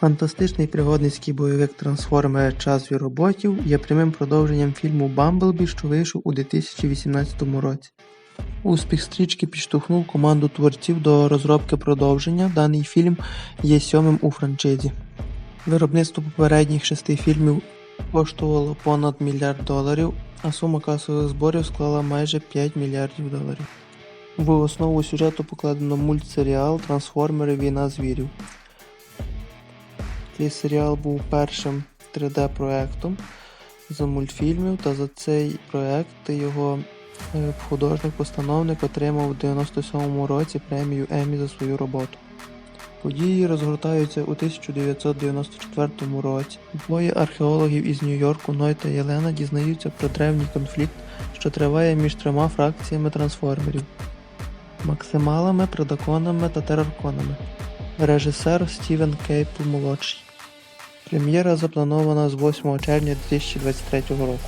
Фантастичний пригодницький бойовик «Трансформери. Час звіроботів» є прямим продовженням фільму «Бамблбі», що вийшов у 2018 році. Успіх стрічки підштовхнув команду творців до розробки продовження. Даний фільм є сьомим у франшизі. Виробництво попередніх шести фільмів коштувало понад мільярд доларів, а сума касових зборів склала майже 5 мільярдів доларів. В основу сюжету покладено мультсеріал «Трансформери. Війна звірів». Цей серіал був першим 3D-проектом з мультфільмів, та за цей проект його е, художник-постановник отримав у 97-му році премію Еммі за свою роботу. Події розгортаються у 1994 році. Двоє археологів із Нью-Йорку Ной та Єлена дізнаються про древній конфлікт, що триває між трьома фракціями трансформерів максималами, предаконами та терарконами. Режисер Стівен Кейпл молодший. Прем'єра запланована з 8 червня 2023 року.